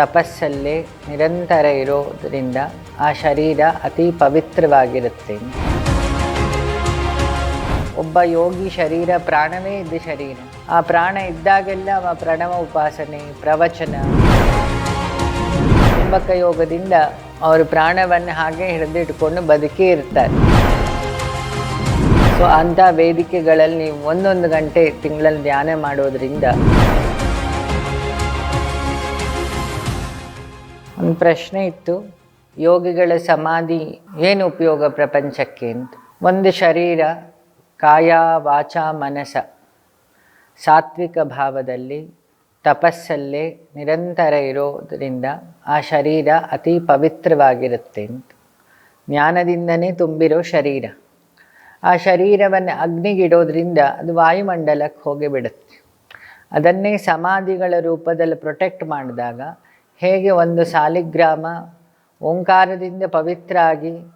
ತಪಸ್ಸಲ್ಲೇ ನಿರಂತರ ಇರೋದರಿಂದ ಆ ಶರೀರ ಅತಿ ಪವಿತ್ರವಾಗಿರುತ್ತೆ. ಒಬ್ಬ ಯೋಗಿ ಶರೀರ, ಪ್ರಾಣವೇ ಇದ್ದ ಶರೀರ. ಆ ಪ್ರಾಣ ಇದ್ದಾಗೆಲ್ಲ ಅವ ಪ್ರಣವ ಉಪಾಸನೆ, ಪ್ರವಚನ. ಕುಂಭಕ ಯೋಗದಿಂದ ಅವರು ಪ್ರಾಣವನ್ನು ಹಾಗೆ ಹಿಡಿದಿಟ್ಕೊಂಡು ಬದುಕಿ ಇರ್ತಾರೆ. ಸೊ ಅಂಥ ವೇದಿಕೆಗಳಲ್ಲಿ ಒಂದೊಂದು ಗಂಟೆ ತಿಂಗಳಲ್ಲಿ ಧ್ಯಾನ ಮಾಡೋದ್ರಿಂದ ಒಂದು ಪ್ರಶ್ನೆ ಇತ್ತು. ಯೋಗಿಗಳ ಸಮಾಧಿ ಏನು ಉಪಯೋಗ ಪ್ರಪಂಚಕ್ಕೆ ಅಂತ. ಒಂದು ಶರೀರ ಕಾಯ ವಾಚ ಮನಸ. ಸಾತ್ವಿಕ ಭಾವದಲ್ಲಿ ತಪಸ್ಸಲ್ಲೇ ನಿರಂತರ ಇರೋದರಿಂದ ಆ ಶರೀರ ಅತಿ ಪವಿತ್ರವಾಗಿರುತ್ತೆ ಅಂತ. ಜ್ಞಾನದಿಂದನೇ ತುಂಬಿರೋ ಶರೀರ. ಆ ಶರೀರವನ್ನು ಅಗ್ನಿಗಿಡೋದ್ರಿಂದ ಅದು ವಾಯುಮಂಡಲಕ್ಕೆ ಹೋಗಿಬಿಡುತ್ತೆ. ಅದನ್ನೇ ಸಮಾಧಿಗಳ ರೂಪದಲ್ಲಿ ಪ್ರೊಟೆಕ್ಟ್ ಮಾಡಿದಾಗ ಹೇಗೆ ಒಂದು ಸಾಲಿಗ್ರಾಮ ಓಂಕಾರದಿಂದ ಪವಿತ್ರ ಆಗಿ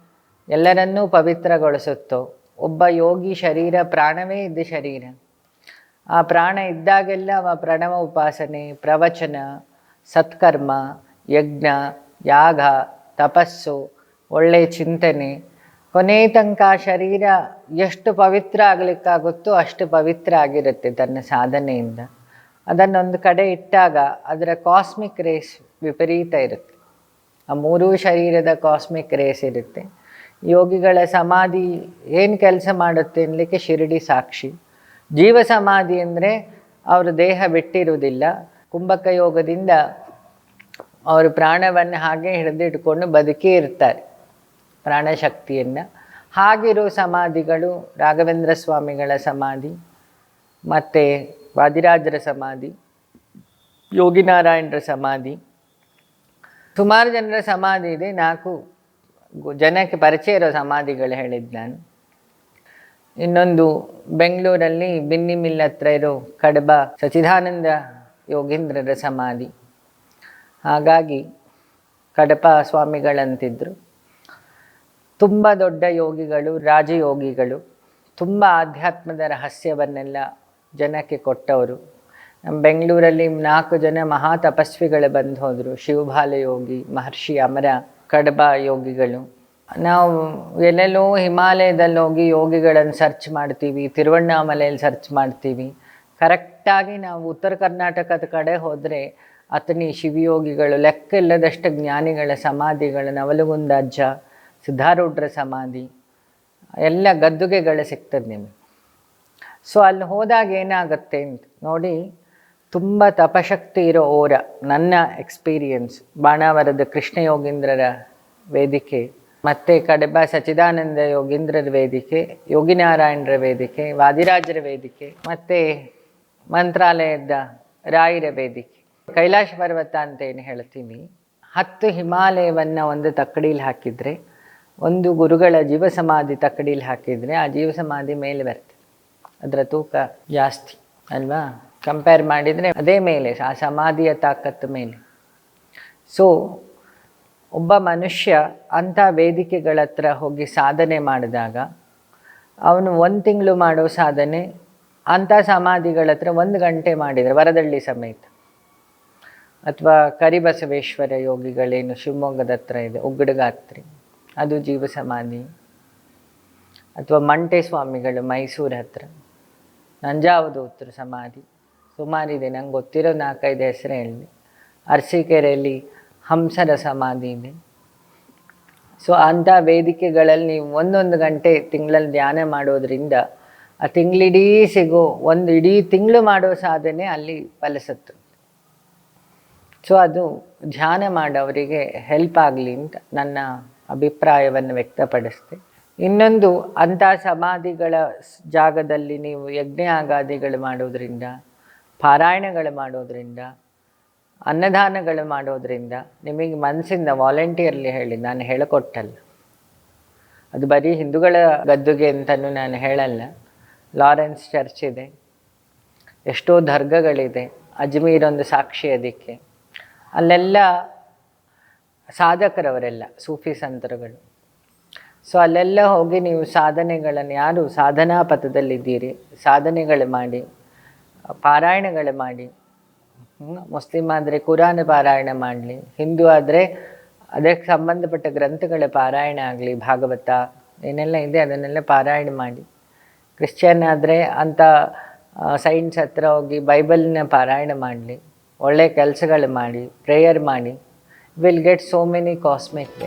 ಎಲ್ಲರನ್ನೂ ಪವಿತ್ರಗೊಳಿಸುತ್ತೋ, ಒಬ್ಬ ಯೋಗಿ ಶರೀರ ಪ್ರಾಣವೇ ಇದ್ದ ಶರೀರ. ಆ ಪ್ರಾಣ ಇದ್ದಾಗೆಲ್ಲ ಅವ ಪ್ರಣವ ಉಪಾಸನೆ, ಪ್ರವಚನ, ಸತ್ಕರ್ಮ, ಯಜ್ಞ, ಯಾಗ, ತಪಸ್ಸು ಒಳ್ಳೆಯ ಚಿಂತನೆ. ಕೊನೆ ತನಕ ಶರೀರ ಎಷ್ಟು ಪವಿತ್ರ ಆಗಲಿಕ್ಕಾಗುತ್ತೋ ಅಷ್ಟು ಪವಿತ್ರ ಆಗಿರುತ್ತೆ ತನ್ನ ಸಾಧನೆಯಿಂದ. ಅದನ್ನೊಂದು ಕಡೆ ಇಟ್ಟಾಗ ಅದರ ಕಾಸ್ಮಿಕ್ ರೇಸ್ ವಿಪರೀತ ಇರುತ್ತೆ. ಆ ಮೂರೂ ಶರೀರದ ಕಾಸ್ಮಿಕ್ ರೇಸ್ ಇರುತ್ತೆ. ಯೋಗಿಗಳ ಸಮಾಧಿ ಏನು ಕೆಲಸ ಮಾಡುತ್ತೆ ಅನ್ನಲಿಕ್ಕೆ ಶಿರಡಿ ಸಾಕ್ಷಿ. ಜೀವ ಸಮಾಧಿ ಅಂದರೆ ಅವರು ದೇಹ ಬಿಟ್ಟಿರುವುದಿಲ್ಲ. ಕುಂಭಕ ಯೋಗದಿಂದ ಅವರು ಪ್ರಾಣವನ್ನು ಹಾಗೆ ಹಿಡಿದಿಟ್ಕೊಂಡು ಬದುಕಿ ಇರ್ತಾರೆ. ಪ್ರಾಣಶಕ್ತಿಯನ್ನು. ಹಾಗಿರೋ ಸಮಾಧಿಗಳು ರಾಘವೇಂದ್ರ ಸ್ವಾಮಿಗಳ ಸಮಾಧಿ, ಮತ್ತು ವಾದಿರಾಜರ ಸಮಾಧಿ ಯೋಗಿನಾರಾಯಣರ ಸಮಾಧಿ. ಸುಮಾರು ಜನರ ಸಮಾಧಿ ಇದೆ. ನಾಲ್ಕು ಜನಕ್ಕೆ ಪರಿಚಯ ಇರೋ ಸಮಾಧಿಗಳು ಹೇಳಿದ್ದು ನಾನು. ಇನ್ನೊಂದು ಬೆಂಗಳೂರಲ್ಲಿ ಬಿನ್ನಿ ಮಿಲ್ ಹತ್ರ ಇರೋ ಕಡಬ ಸಚಿದಾನಂದ ಯೋಗೀಂದ್ರರ ಸಮಾಧಿ. ಹಾಗಾಗಿ ಕಡಪ ಸ್ವಾಮಿಗಳಂತಿದ್ದರು ತುಂಬ ದೊಡ್ಡ ಯೋಗಿಗಳು, ರಾಜಯೋಗಿಗಳು, ತುಂಬ ಆಧ್ಯಾತ್ಮದ ರಹಸ್ಯವನ್ನೆಲ್ಲ ಜನಕ್ಕೆ ಕೊಟ್ಟವರು. ನಮ್ಮ ಬೆಂಗಳೂರಲ್ಲಿ ನಾಲ್ಕು ಜನ ಮಹಾ ತಪಸ್ವಿಗಳು ಬಂದು ಹೋದರು ಶಿವಬಾಲಯೋಗಿ ಮಹರ್ಷಿ ಅಮರ, ಕಡಬ ಯೋಗಿಗಳು. ನಾವು ಎಲ್ಲೆಲ್ಲೋ ಹಿಮಾಲಯದಲ್ಲಿ ಹೋಗಿ ಯೋಗಿಗಳನ್ನು ಸರ್ಚ್ ಮಾಡ್ತೀವಿ, ತಿರುವಣ್ಣಾಮಲೆಯಲ್ಲಿ ಸರ್ಚ್ ಮಾಡ್ತೀವಿ. ಕರೆಕ್ಟಾಗಿ ನಾವು ಉತ್ತರ ಕರ್ನಾಟಕದ ಕಡೆ ಹೋದರೆ ಅತನಿ ಶಿವಯೋಗಿಗಳು ಲೆಕ್ಕ ಇಲ್ಲದಷ್ಟು ಜ್ಞಾನಿಗಳ ಸಮಾಧಿಗಳು ನವಲಗುಂದಜ್ಜ ಸಿದ್ಧಾರೂಢ್ರ ಸಮಾಧಿ, ಎಲ್ಲ ಗದ್ದುಗೆಗಳು ಸಿಗ್ತದೆ ನಿಮಗೆ. ಸೊ ಅಲ್ಲಿ ಹೋದಾಗ ಏನಾಗುತ್ತೆ ಅಂತ ನೋಡಿ, ತುಂಬ ತಪಶಕ್ತಿ ಇರೋ ಓರ ನನ್ನ ಎಕ್ಸ್ಪೀರಿಯನ್ಸ್ ಬಾಣಾವರದ ಕೃಷ್ಣ ಯೋಗೀಂದ್ರರ ವೇದಿಕೆ, ಮತ್ತು ಕಡಬ ಸಚಿದಾನಂದ ಯೋಗೀಂದ್ರರ ವೇದಿಕೆ, ಯೋಗಿನಾರಾಯಣರ ವೇದಿಕೆ, ವಾದಿರಾಜರ ವೇದಿಕೆ, ಮತ್ತು ಮಂತ್ರಾಲಯದ ರಾಯರ ವೇದಿಕೆ. ಕೈಲಾಶ ಪರ್ವತ ಅಂತ ಏನು ಹೇಳ್ತೀನಿ, ಹತ್ತು ಹಿಮಾಲಯವನ್ನು ಒಂದು ತಕ್ಕಡೀಲಿ ಹಾಕಿದರೆ, ಒಂದು ಗುರುಗಳ ಜೀವ ಸಮಾಧಿ ತಕ್ಕಡೀಲಿ ಹಾಕಿದರೆ ಆ ಜೀವ ಸಮಾಧಿ ಮೇಲೆ ಬರ್ತದೆ ಅದರ ತೂಕ ಜಾಸ್ತಿ, ಅಲ್ವಾ? ಕಂಪೇರ್ ಮಾಡಿದರೆ ಅದೇ ಮೇಲೆ, ಆ ಸಮಾಧಿಯ ತಾಕತ್ತು ಮೇಲೆ. ಸೊ ಒಬ್ಬ ಮನುಷ್ಯ ಅಂಥ ವೇದಿಕೆಗಳ ಹತ್ರ ಹೋಗಿ ಸಾಧನೆ ಮಾಡಿದಾಗ, ಅವನು ಒಂದು ತಿಂಗಳು ಮಾಡೋ ಸಾಧನೆ, ಅಂಥ ಸಮಾಧಿಗಳ ಹತ್ರ ಒಂದು ಗಂಟೆ ಮಾಡಿದರೆ, ವರದಳ್ಳಿ ಸಮೇತ. ಅಥವಾ ಕರಿಬಸವೇಶ್ವರ ಯೋಗಿಗಳೇನು ಶಿವಮೊಗ್ಗದ ಹತ್ರ ಇದೆ ಉಗ್ಗಡಗಾತ್ರಿ ಅದು ಜೀವ ಸಮಾಧಿ ಅಥವಾ ಮಂಟೆ ಸ್ವಾಮಿಗಳು ಮೈಸೂರು ಹತ್ರ. ನಂಜಾವಧೂತ್ರ ಸಮಾಧಿ. ಸುಮಾರಿದೆ ನಂಗೆ ಗೊತ್ತಿರೋ ನಾಲ್ಕೈದು ಹೆಸರು ಹೇಳಿ ಅರಸೀಕೆರೆಯಲ್ಲಿ ಹಂಸರ ಸಮಾಧಿ ಇದೆ. ಸೊ ಅಂಥ ವೇದಿಕೆಗಳಲ್ಲಿ ನೀವು ಒಂದೊಂದು ಗಂಟೆ ತಿಂಗಳಲ್ಲಿ ಧ್ಯಾನ ಮಾಡೋದ್ರಿಂದ ಆ ತಿಂಗಳಿಡೀ ಸಿಗೋ ಒಂದು ಇಡೀ ತಿಂಗಳು ಮಾಡೋ ಸಾಧನೆ ಅಲ್ಲಿ ಫಲಿಸುತ್ತೆ. ಸೊ ಅದು ಧ್ಯಾನ ಮಾಡೋವರಿಗೆ ಹೆಲ್ಪ್ ಆಗಲಿ ಅಂತ ನನ್ನ ಅಭಿಪ್ರಾಯವನ್ನು ವ್ಯಕ್ತಪಡಿಸ್ತೆ ಇನ್ನೊಂದು ಅಂಥ ಸಮಾಧಿಗಳ ಜಾಗದಲ್ಲಿ ನೀವು ಯಜ್ಞ ಆಗಾದಿಗಳು ಮಾಡೋದ್ರಿಂದ ಪಾರಾಯಣಗಳು ಮಾಡೋದರಿಂದ ಅನ್ನದಾನಗಳು ಮಾಡೋದರಿಂದ ನಿಮಗೆ ಮನಸ್ಸಿಂದ ವಾಲಂಟಿಯರ್ಲಿ ಹೇಳಿ, ನಾನು ಹೇಳಿಕೊಟ್ಟಲ್ಲ. ಅದು ಬರೀ ಹಿಂದೂಗಳ ಗದ್ದುಗೆ ಅಂತಲೂ ನಾನು ಹೇಳಲ್ಲ. ಲಾರೆನ್ಸ್ ಚರ್ಚ್ ಇದೆ. ಎಷ್ಟೋ ದರ್ಗಗಳಿದೆ ಅಜ್ಮೀರ್ ಒಂದು ಸಾಕ್ಷಿ ಅದಕ್ಕೆ. ಅಲ್ಲೆಲ್ಲ ಸಾಧಕರವರೆಲ್ಲ, ಸೂಫಿ ಸಂತರುಗಳು. ಸೊ ಅಲ್ಲೆಲ್ಲ ಹೋಗಿ ನೀವು ಸಾಧನೆಗಳನ್ನು, ಯಾರು ಸಾಧನಾ ಪಥದಲ್ಲಿದ್ದೀರಿ ಸಾಧನೆಗಳು ಮಾಡಿ, ಪಾರಾಯಣಗಳು ಮಾಡಿ. ಮುಸ್ಲಿಮ್ ಆದರೆ ಕುರಾನ್ ಪಾರಾಯಣ ಮಾಡಲಿ. ಹಿಂದೂ ಆದರೆ ಅದಕ್ಕೆ ಸಂಬಂಧಪಟ್ಟ ಗ್ರಂಥಗಳ ಪಾರಾಯಣ ಆಗಲಿ, ಭಾಗವತ, ಏನೆಲ್ಲ ಇದೆ ಅದನ್ನೆಲ್ಲ ಪಾರಾಯಣ ಮಾಡಿ. ಕ್ರಿಶ್ಚಿಯನ್ ಆದರೆ ಅಂಥ ಸೈನ್ಸ್ ಹತ್ರ ಹೋಗಿ ಬೈಬಲ್ನ ಪಾರಾಯಣ ಮಾಡಲಿ. ಒಳ್ಳೆಯ ಕೆಲಸಗಳು ಮಾಡಿ ಪ್ರೇಯರ್ ಮಾಡಿ. Will get so many cosmic